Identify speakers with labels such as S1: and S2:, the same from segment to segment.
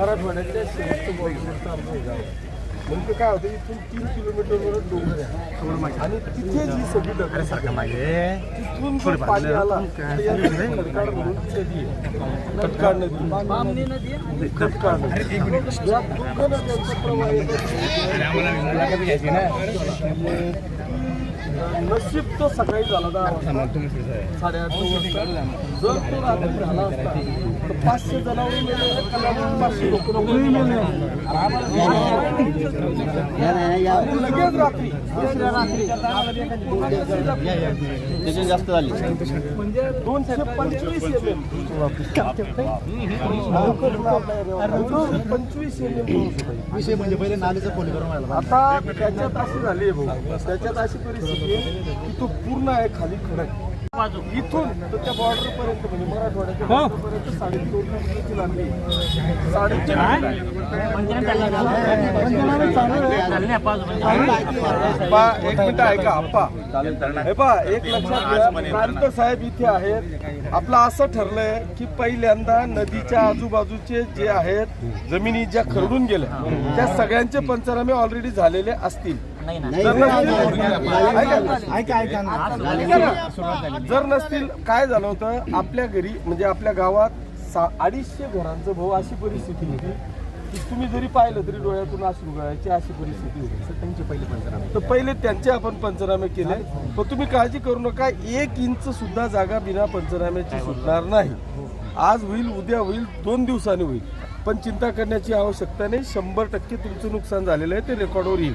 S1: मराठवाड्यातल्या आमचं हे गाव आहे. नेमकं काय होतं इथून तीन किलोमीटरवर डोंगर आहे. आणि तिथे जी सगळी डगर तिथून जो पाणी आला तर या खडकाळ म्हणून ती नदी. आहे खटकाळ नदी. खटकाळ नदी या दोघं नद्यांचा प्रवाह. नशीब तो सकाळी झाला दहा साडेआठ जर तो रात्री झाला असता तर पाचशे पाचशे लोक लगेच रात्री. दुसऱ्या रात्री.
S2: जास्त झाली.
S1: म्हणजे दोनशे पंचवीस एम एम पंचवीस एम एम
S2: विषय म्हणजे पहिले नालीचं
S1: आता त्याच्यात अशी झाली आहे भाऊ. त्याच्यात अशी परिस्थिती आहे की तो पूर्ण आहे खाली खडक. इथून तर त्या बॉर्डर पर्यंत म्हणजे मराठवाड्याच्या साडेतीन किलोमीटरची लांबी बा, एक मिनिट ऐका आप्पा. हे पा एक लक्षात प्रांत साहेब इथे आहेत. आपलं असं ठरलंय की पहिल्यांदा नदीच्या आजूबाजूचे जे आहेत जमिनी ज्या खरडून गेल्या त्या सगळ्यांचे पंचनामे ऑलरेडी झालेले असतील. जर नसतील- ऐका ऐका ना. जर नसतील काय झालं होतं? आपल्या घरी म्हणजे आपल्या गावात सा अडीचशे घरांचं भाऊ अशी परिस्थिती होती की तुम्ही जरी पाहिलं तरी डोळ्यातून अश्रू गळायची अशी परिस्थिती होती. त्यांचे पहिले पंचनामे तर पहिले त्यांचे आपण पंचनामे केले. पण तुम्ही काळजी करू नका. एक इंच सुद्धा जागा बिना पंचनाम्याची सुटणार नाही. आज होईल उद्या होईल दोन दिवसांनी होईल. पण चिंता करण्याची आवश्यकता नाही. शंभर टक्के तुमचं नुकसान झालेलं आहे. ते रेकॉर्डवर येईल.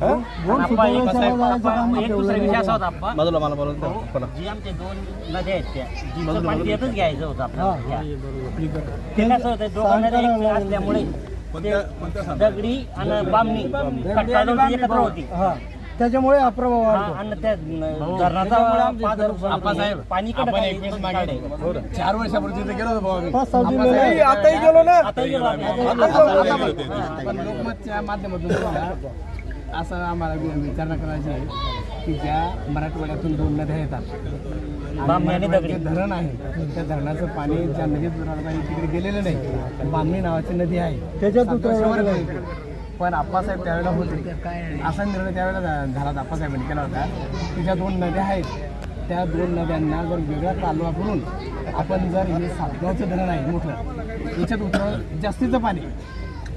S1: हा?
S3: आप्पा, एक दुसरा विषय असा होता आप्पा
S2: बाजूला मला बोलवलं
S3: जी आमचे दोन नद्या आहेत त्या जिचं पाणी येतच घ्यायचं होतं आपल्याला. ते कसं होतं दोघं नद्या एक असल्यामुळे ते दगडी आणि बामणी खटकाळून एकत्र होती.
S4: त्याच्यामुळे अप्रभाव
S3: हा, आणि त्या पादर पाणी कडक आहे.
S2: चार वर्षापूर्वी तिथे गेलो होतो भाऊ आम्ही.
S4: पाच सहा दिन
S1: नाही, आताही गेलो ना.
S3: आता गेलो आम्ही.
S5: पण लोकमतच्या माध्यमातून असं आम्हाला विचारणा करायची आहे की ज्या मराठवाड्यातून दोन नद्या येतात.
S3: आणि.
S5: जे धरण आहे त्या धरणाचं पाणी ज्या नदीत तिकडे गेलेलं नाही. बामणी नावाची नदी आहे.
S4: त्याच्यात उतरवलं
S5: आहे. पण आप्पासाहेब त्यावेळेला होते. असा निर्णय त्यावेळेला झाला आप्पासाहेबांनी केला होता की ज्या दोन नद्या आहेत त्या दोन नद्यांना जर वेगळा कालवा करून आपण जर हे सातगावचं धरण आहे मोठं याच्यात उतर जास्तीचं पाणी.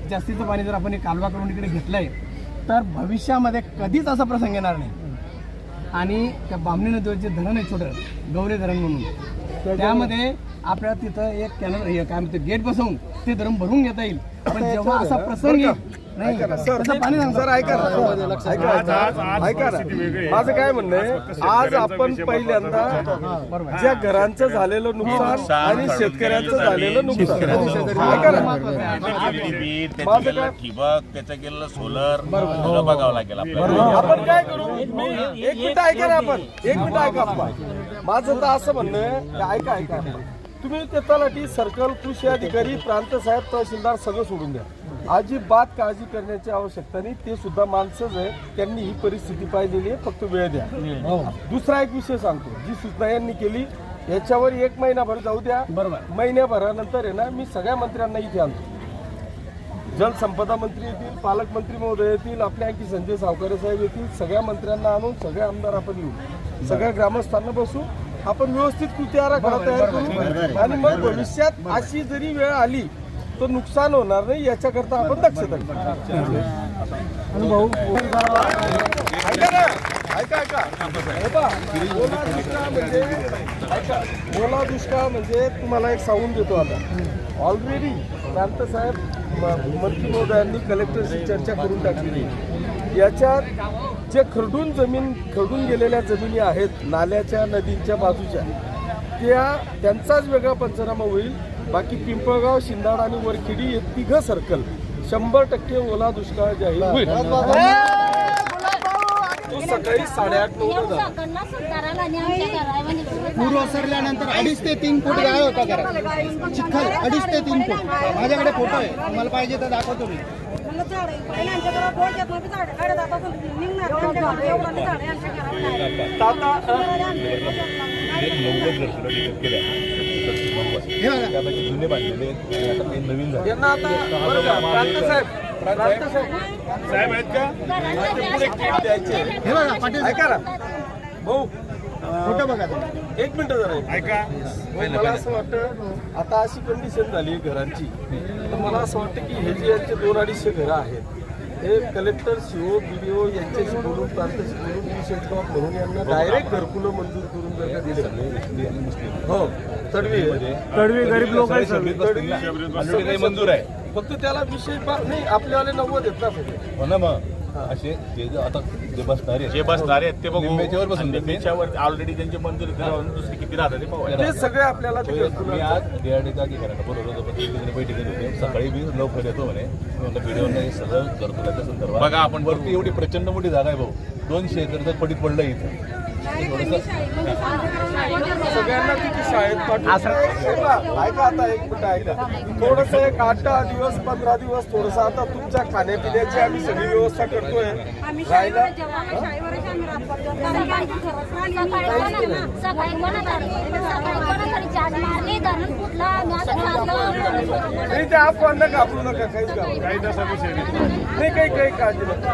S5: जास्तीचं पाणी जर आपण हे कालवा करून इकडे घेतलंय तर भविष्यामध्ये कधीच असा प्रसंग येणार नाही. आणि त्या बामणी नदीवर जे धरण आहे छोटं गौरी धरण म्हणून त्यामध्ये आपल्याला तिथं एक कॅनल हे काय म्हणते गेट बसवून ते धरण भरून घेता येईल. पण जेव्हा असा प्रसंग येईल नाही
S1: सर
S5: पाणी
S1: ऐका माझं काय म्हणणं आहे आज आपण पहिल्यांदा ज्या घरांचं झालेलं नुकसान आणि शेतकऱ्यांचं झालेलं नुकसान. माझं काय-
S6: ठिबक त्याचं सोलर सगळं बघावं लागेल
S1: आपण काय करू? एक मिनिट ऐका ना आपण. एक मिनिट ऐका माझं तर असं म्हणणं आहे ऐका ऐका. तुम्ही ते तलाठी सर्कल कृषी अधिकारी प्रांत साहेब तहसीलदार सगळं सोडून द्या. अजिबात काळजी करण्याची आवश्यकता नाही. ते सुद्धा माणसंच आहे त्यांनी ही परिस्थिती पाहिलेली आहे. फक्त वेळ द्या. दुसरा एक विषय सांगतो. जी सूचना यांनी केली याच्यावर एक महिनाभर जाऊ द्या. बरोबर. महिन्याभरानंतर आहे ना मी सगळ्या मंत्र्यांना इथे आणतो. जलसंपदा मंत्री येतील पालकमंत्री महोदय येतील आपल्या आणखी संजय सावकारे साहेब येतील सगळ्या मंत्र्यांना आणून सगळे आमदार आपण येऊ सगळ्या ग्रामस्थांना बसू. आपण व्यवस्थित कृती आराखडा तयार करू. आणि मग भविष्यात अशी जरी वेळ आली तो नुकसान होणार नाही याच्याकरता आपण दक्षता
S4: भाऊ
S1: ऐका ना ऐका ऐका. ओला दुष्काळ म्हणजे ऐका ओला दुष्काळ म्हणजे तुम्हाला एक सांगून देतो आता. ऑलरेडी प्रांत साहेब म- मंत्री महोदयांनी कलेक्टरशी चर्चा करून टाकलेली याच्यात जे खरडून जमीन खरडून गेलेल्या जमिनी आहेत नाल्याच्या नदींच्या बाजूच्या त्या त्यांचाच वेगळा पंचनामा होईल. बाकी पिंपळगाव शिंदाड आणि वरखेडी हे तिघं सर्कल शंभर टक्के ओला दुष्काळ जाहीर होईल. तो सकाळी साडेआठ नऊ झाला
S4: पूर ओसरल्यानंतर अडीच ते तीन फूट गाळ होता घरात चिखल अडीच ते तीन फूट. माझ्याकडे फोटो आहे. तुम्हाला पाहिजे तर दाखवतो मी
S6: नव्वद केल्या
S2: जुने बांधलेले आता काही नवीन झाले.
S1: यांना आता बरं का, प्रांत साहेब प्रांत साहेब.
S6: साहेब आहेत का?
S1: पुढे किट द्यायचे
S4: हे बघा पाटील
S1: ऐका ना. भाऊ
S4: फोटो बघा तुम्ही.
S1: एक मिनिट जरा.
S6: ऐका.
S1: मला असं वाटतं आता अशी कंडिशन झाली आहे घरांची. तर मला असं वाटतं की हे जे यांचे दोन अडीचशे घरं आहेत हे कलेक्टर सीओ बीडीओ यांच्याशी बोलून प्रांताशी बोलून विशेष म्हणून यांना डायरेक्ट घरकुलं मंजूर करून जर का दिले. हो. तडवी
S2: तडवी गरीब लोक आहे
S1: तडवी
S2: काही मंजूर आहे.
S1: फक्त त्याला विषय बा- नाही आपल्यावाले नव्वद ना सगळे.
S2: हो ना मग. असे जे जे आता जे बसणारे आहेत,
S6: जे बसणारे आहेत ते बघू.
S2: निम्म्याच्यावर बसून देते.
S6: निम्म्याच्यावर ऑलरेडी त्यांची मंजुरी दुसरी किती राहतात ते पाहू
S1: ते सगळे आपल्याला ते
S2: मी
S1: घरकुलं
S2: आज डीआरडीचा अधिकाऱ्यांना बोलवलं होतं पण तिथे बैठकीत होते. सकाळी मी लवकर येतो म्हणे. मी म्हणलं व्हिडिओ हे सगळं करतो त्याच्या संदर्भात.
S6: बघा, आपण
S2: वरती एवढी प्रचंड मोठी जागा आहे भाऊ. दोनशे एकर तर पडीत पडलं इथं.
S1: सगळ्यांना किती शाळेत पाठवून ऐका आता एक मिनिट ऐका. थोडस एक आठ दहा दिवस पंधरा दिवस थोडस आता तुमच्या खाण्यापिण्याची आम्ही सगळी व्यवस्था करतोय.
S7: खाल्लं
S1: नाही ते आपण घाबरू नका काहीच नाही. काही काही काळजी नका.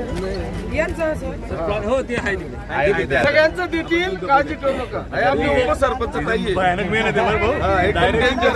S1: हे. हा.
S6: आहे तिथे.
S1: सगळ्यांचं देतील काळजी करू नका हे उपसरपंच.
S6: भयानक मेहनत आहे बरं भाऊ
S1: danger.